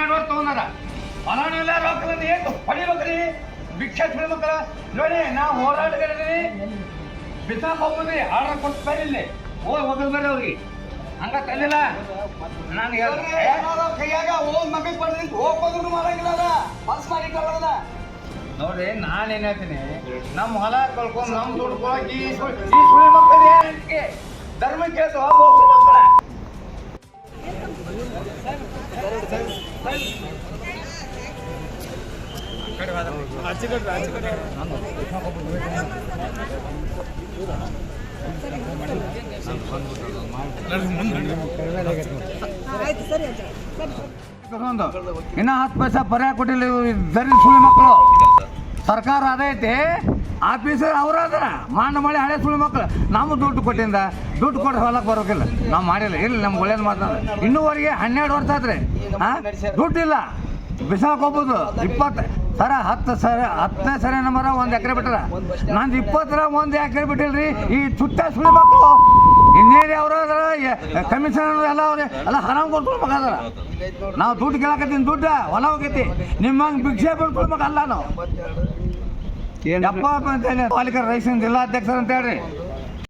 ಹನ್ನೆರಡು ವರ್ಷ ತಗೊಂಡಾರ ಹೊಲನೆಲ್ಲ ರೊಕ್ಕ ಏನು ಪಡಿಬೇಕ್ರಿ? ಭಿಕ್ಷೆ ಬಿಡ್ಬೇಕಲ್ಲ ನೋಡಿ ನಾವು ಹೋರಾಟಗಾರರಿ. ಬಿಸಾಕ್ ಹೋಗ್ಬೋದ್ರಿ ಆರ್ಡರ್ ಕೊಡ್ತಾರೆ ಇಲ್ಲಿ ಹೋಗಿ ಹೋಗಲ್ ಬರ್ರಿ ಅವ್ರಿಗೆ. ಹಂಗ ತಲ್ಲಿಲ್ಲ ನಾನು ಕೈಯಾಗ ಓದ್ ಮಗ ಪಡೆದ್ ಹೋಗೋದು ಮಾಡಂಗಿಲ್ಲ ಬಸ್ ಮಾಡಿ ಕಳ್ದ ನೋಡ್ರಿ ನಾನು ಏನ್ ಹೇಳ್ತೀನಿ? ನಮ್ಮ ಹೊಲ ಕಳ್ಕೊಂಡು ನಮ್ಮ ದುಡ್ಡು ಈ ಸುಳಿ ಮಕ್ಕಳು ಇನ್ನ ಹತ್ತು ಪೈಸಾ ಪರ್ಯಾಯ ಕೊಟ್ಟಿಲ್ಲ ದರಿ ಸುಳಿ ಮಕ್ಕಳು. ಸರ್ಕಾರ ಅದೈತಿ ಆಫೀಸರ್ ಅವರಾದ್ರ ಮಾಂಡ ಮಾಡಿ ಹಳೆ ಸುಳ್ಳು ಮಕ್ಕಳು. ನಾವು ದುಡ್ಡು ಕೊಟ್ಟಿಂದ, ದುಡ್ಡು ಕೊಟ್ಟು ಹೊಲಕ್ಕೆ ಬರೋಕಿಲ್ಲ. ನಾವು ಮಾಡಿಲ್ಲ. ಇಲ್ಲ, ನಮ್ಗೆ ಒಳ್ಳೇದು ಮಾತಾಡ ಇನ್ನೂವರೆಗೆ ಹನ್ನೆರಡು ವರ್ಷ ಆದ್ರೆ ದುಡ್ಡಿಲ್ಲ. ಬಿಸಾಕೋಬೋದು ಇಪ್ಪತ್ತು ಸರ ಹತ್ತು ಸರ ಹತ್ತನೇ ಸರಿ ನಂಬರ ಒಂದು ಎಕರೆ ಬಿಟ್ಟಾರ ನಂದು ಇಪ್ಪತ್ತರ ಒಂದು ಎಕರೆ ಬಿಟ್ಟಿಲ್ರಿ. ಈ ಚುಟ್ಟ ಸುಳಿ ಮಕ್ಕಳು ಇನ್ನೇರಿ ಅವ್ರ ಕಮಿಷನರ್ ಎಲ್ಲ ಅವ್ರೆ ಎಲ್ಲ ಹರಾಮ್ ಮಗ ಅದಾರ. ನಾವು ದುಡ್ಡು ಕೇಳಕತ್ತೀನಿ ದುಡ್ಡು ಹೊಲ ಹೋಗೈತಿ. ನಿಮ್ಮಂಗೆ ಭಿಕ್ಷೆ ಬಿಡ್ಕೊಳ್ಬೇಕು ಅಲ್ಲ ನಾವು. ಯಪ್ಪ ಅಂತ ಹೇಳಿ ಪಾಲಿಕರ ರೈಸನ್ ಜಿಲ್ಲಾಧ್ಯಕ್ಷರು ಅಂತ ಹೇಳ್ರಿ.